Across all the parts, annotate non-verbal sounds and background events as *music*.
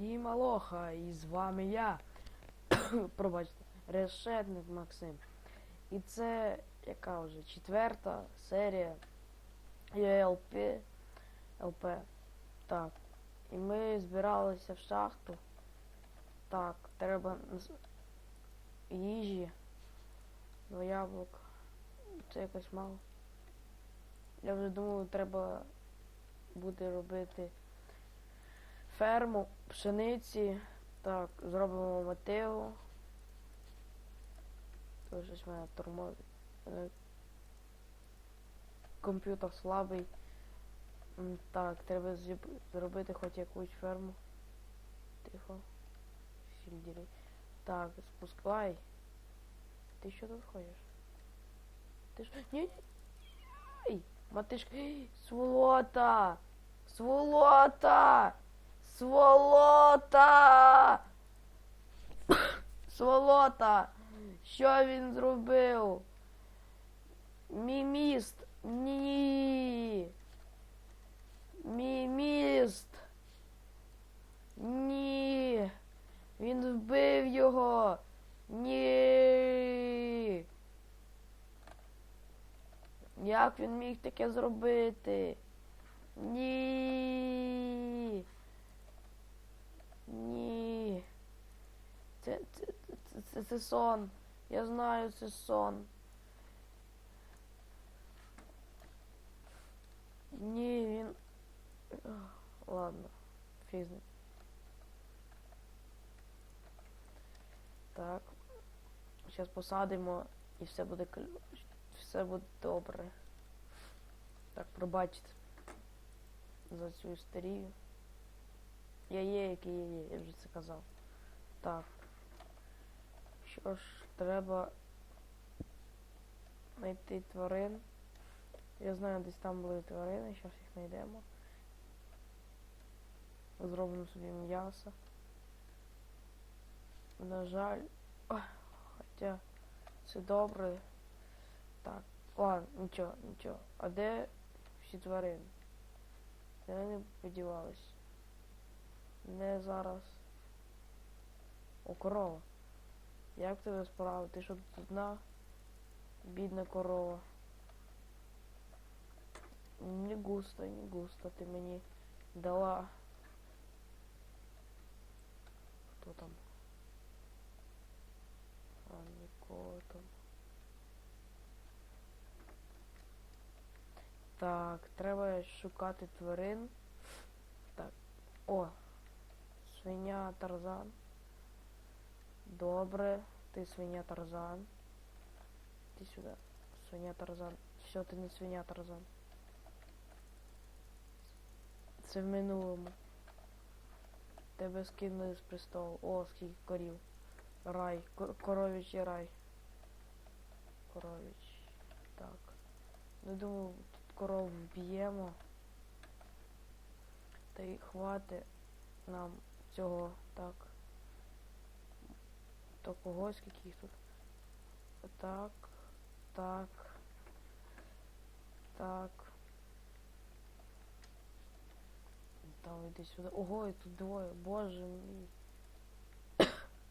Всім алоха, і з вами я. *coughs* Пробачте, решетник Максим. І це яка вже четверта серія ЄЛП ЛП. Так. І ми збиралися в шахту. Так, треба їжі. Два яблука. Це якось мало. Я вже думаю, треба буде робити ферму пшениці. Так, зробимо мотиву. Тут щось мене тормозить. Комп'ютер слабий. Так, треба зробити хоч якусь ферму. Тихо. Сільдірі. Так, спускай. Ти що тут ходиш? Ти ж. Ні, ні. Матишка. *gasps* Сволота! Сволота! Сволота! *coughs* Сволота! Що він зробив? Мій міст! Ні! Мій міст! Ні! Він вбив його! Ні! Як він міг таке зробити? Ні. Ні. Це, це, це, це, це сон. Я знаю, це сон. Ні, він. Ладно, фіг. Так. Зараз посадимо і все буде все буде добре. Так, пробачте за цю істерію. Я є, який я є, я вже це казав. Так. Що ж, треба знайти тварин. Я знаю, десь там були тварини, зараз їх знайдемо. Зробимо собі м'ясо. На жаль, ох, хоча це добре. Так, ладно, нічого, нічого. А де всі тварини? Вони подівались? Не зараз. О, корова. Як тебе справа? Ти що тут одна? Бідна корова. Не густо, не густо ти мені дала. Хто там? А, нікого там. Так, треба шукати тварин. Так. О! Свиня Тарзан. Добре. Ти свиня Тарзан. Ти сюди. Свиня Тарзан. Все, ти не свиня Тарзан. Це в минулому. Тебе скинули з престолу. О, скільки корів. Рай. Кор- Коровічий рай. Коровіч. Так. Ну думаю, тут коров вб'ємо. Та й хвати нам цього так. То когось скільки їх тут. Так. Так. Так. Там іди сюди. Ого, і тут двоє. Боже мій. *coughs*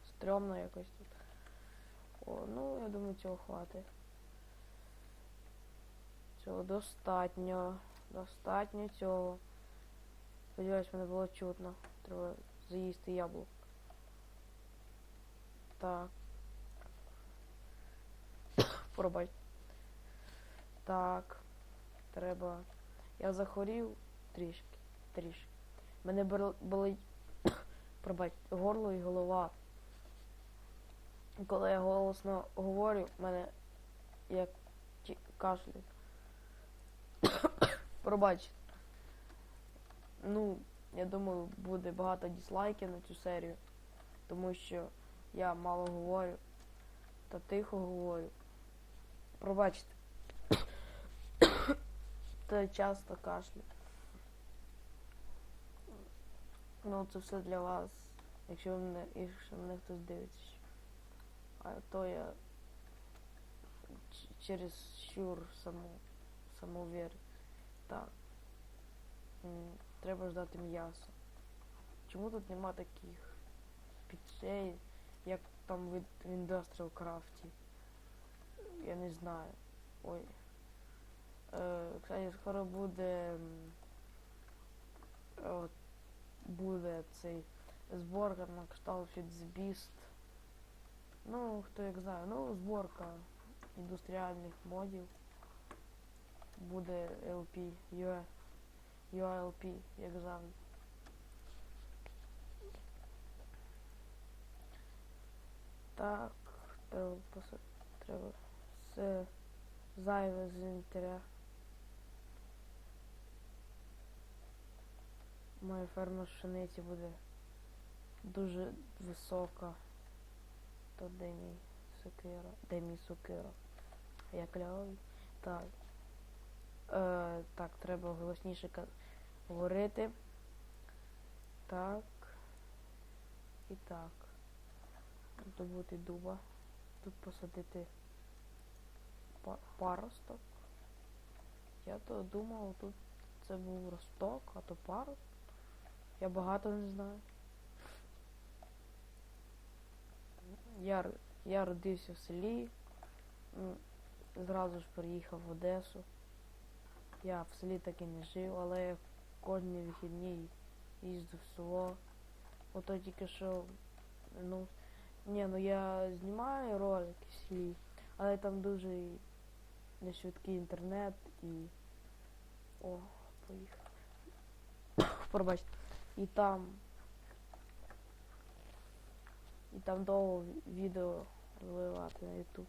Стрьомно якось тут. О, ну я думаю, цього хватить. Цього достатньо. Достатньо цього. Сподіваюсь, мене було чутно. Треба заїсти яблук. Так. *coughs* Пробач. Так. Треба. Я захворів трішки. Трішки. Мене болить. *coughs* Пробач, горло і голова. Коли я голосно говорю, мене як кашлю. *coughs* Пробач. Ну, я думаю, буде багато дізлайків на цю серію, тому що я мало говорю та тихо говорю. Пробачте. Та часто кашлю. Ну, це все для вас, якщо мене, якщо мене хтось дивиться. А то я через щур саму, самовір. Так. Треба ждати м'ясо. чому тут нема таких пічей, як там в Industrial Craft? Я не знаю. Ой. Е, кстати, скоро буде. От, буде цей зборка на кшталт Beast. Ну, хто як знає, ну, зборка індустріальних модів. Буде LP, UA, UALP, як завжди. Так, треба, поса- треба все зайве з інвентаря. Моя ферма пшениці буде дуже висока. То де мій сокира? Де мій сокира? Я клявий. Так. Е, так, треба голосніше ка- говорити. Так. І так. Добути дуба. Тут посадити паросток. Я то думав, тут це був росток, а то пару. Я багато не знаю. Я, я родився в селі, зразу ж переїхав в Одесу. Я в селі так і не жив, але кожні вихідні їздив в село. Ото тільки що, ну, ні, ну я знімаю ролики в але там дуже не швидкий інтернет і. О, поїхав. *coughs* Пробачте. І там. І там довго ві- відео розвивати на YouTube.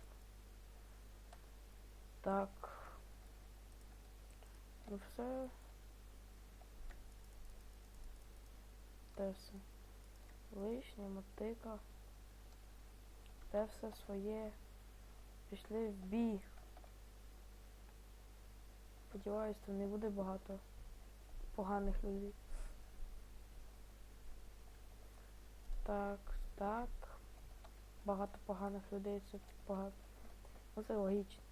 Так. Ну все. Те все. Лишнє, мотика. Все своє. Пішли в бій. Сподіваюсь, там не буде багато поганих людей. Так, так. Багато поганих людей це багато. Ну це логічно.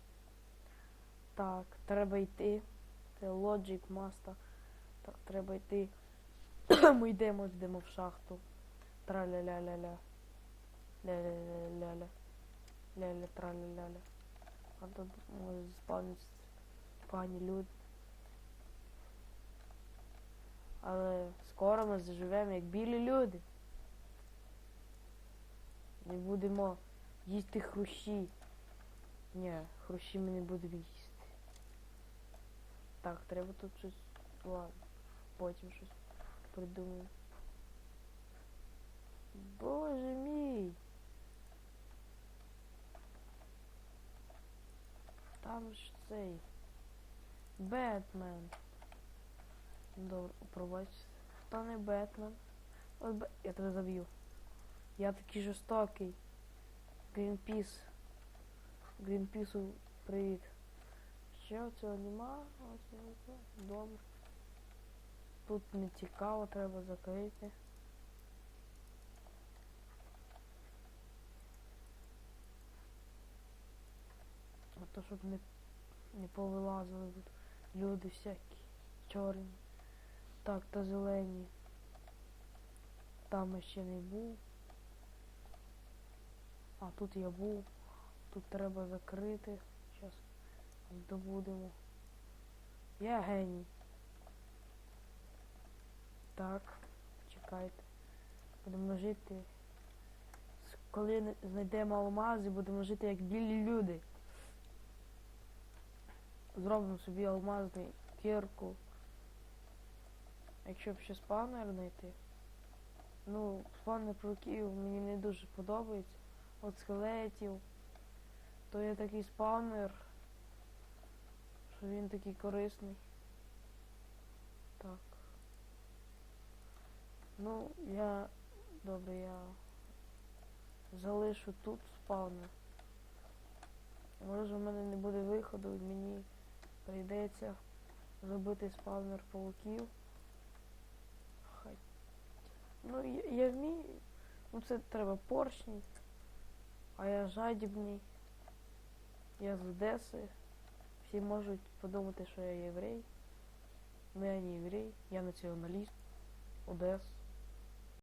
Так, треба йти. Це Logic Master. Так, треба йти. *coughs* Ми йдемо, йдемо в шахту. Траля-ля-ля-ля. Ля-ля-ля-ля-ля. Ля-ля траля-ля-ля. А тут може спавнитися погані люди. Але скоро ми заживемо як білі люди. Не будемо їсти хрущі. Ні, хрущі ми не будемо їсти. Так, треба тут щось. Ладно, потім щось придумаю. Боже мій! Там ж цей. Бетмен. Добре, пробачте. Та не Бетмен. Ой, Бе... Я тебе заб'ю. Я такий жорстокий. Грінпіс. Грінпісу привіт. Ще цього нема? Ось. Добре. Тут не цікаво, треба закрити. А то щоб не, не повилазили тут люди всякі. Чорні. Так, та зелені. Там я ще не був. А тут я був. Тут треба закрити. Зараз здобудемо. Я геній. Так, чекайте. Будемо жити. Коли знайдемо алмази, будемо жити як білі люди. Зробимо собі алмазний кірку. Якщо б ще спавнер знайти. Ну, спавнер проків мені не дуже подобається. От скелетів. То є такий спавнер. Що він такий корисний. Так. Ну, я... Добре, я залишу тут спавнер. Може в мене не буде виходу, і мені прийдеться зробити спавнер пауків. Хай. Ну, я, я вмію. Ну це треба поршні. А я жадібний. Я з Одеси. Всі можуть подумати, що я єврей. Ну я не єврей, я націоналіст. Одес.